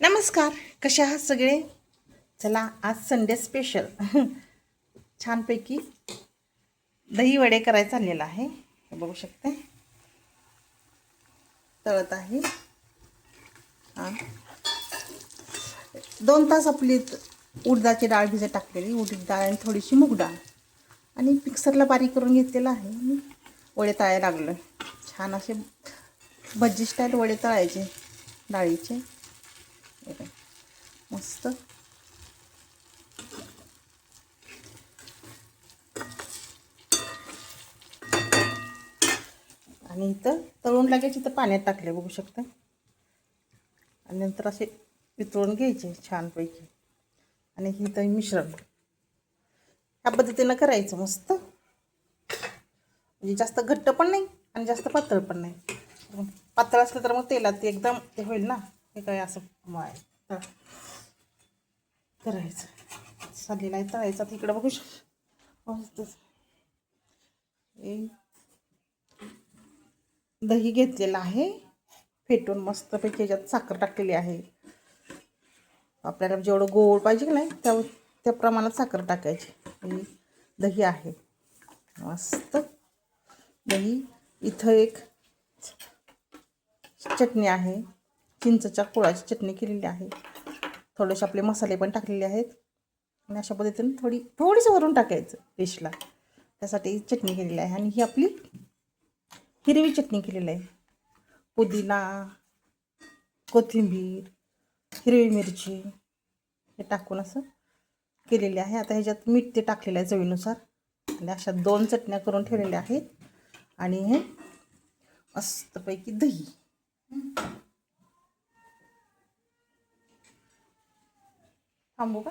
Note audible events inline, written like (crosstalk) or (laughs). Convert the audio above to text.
नमस्कार कसे आहात सगळे? चला आज संडे स्पेशल (laughs) छानपैकी दही वडे करायचं आलेलं आहे. हे बघू शकते. तळत आहे. हां. दोन तास आपली उडदाची डाळ भिजत टाकलेली. उडीद डाळ आणि थोडीशी मूग डाळ. आणि मिक्सरला बारीक करून घेतलेलं आहे. आणि वडे तळायला लागलं छान असे भज्जी स्टाईल वडे तळायचे डाळीचे. हे बघ. मस्त आणि इथं तळून लागायची इथं पाण्यात टाकले बघू शकता. आणि नंतर असे वितळून घ्यायचे छानपैकी. आणि इथं मिश्रण. ह्या पद्धतीनं करायचं मस्त. म्हणजे जास्त घट्ट पण नाही आणि जास्त पातळ पण नाही. पातळ असलं तर मग तेलात ते एकदम ते होईल ना. हे काय असं माय. तळ करायचं. चाललेला आहे तळायचा तर इकडं बघू शकतो दही घेतलेलं आहे. फेटून मस्तपैकी याच्यात साखर टाकलेली आहे. आपल्याला जेवढं गोड पाहिजे की नाही त्या त्या प्रमाणात साखर टाकायची. दही आहे. मस्त. दही. इथं एक चटणी आहे. चिंचच्या कुळाची चटणी केलेली आहे. थोडेसे आपले मसाले पण टाकलेले आहेत. आणि अशा पद्धतीने थोडी थोडीसं वरून टाकायचं डिशला त्यासाठी चटणी केलेली आहे. आणि ही आपली हिरवी चटणी केलेली आहे. पुदिना कोथिंबीर हिरवी मिरची हे टाकून असं केलेले आहे. आता ह्याच्यात मीठ ते टाकलेलं आहे चवीनुसार. आणि अशा दोन चटण्या करून ठेवलेल्या आहेत. आणि हे मस्तपैकी दही. थांबू का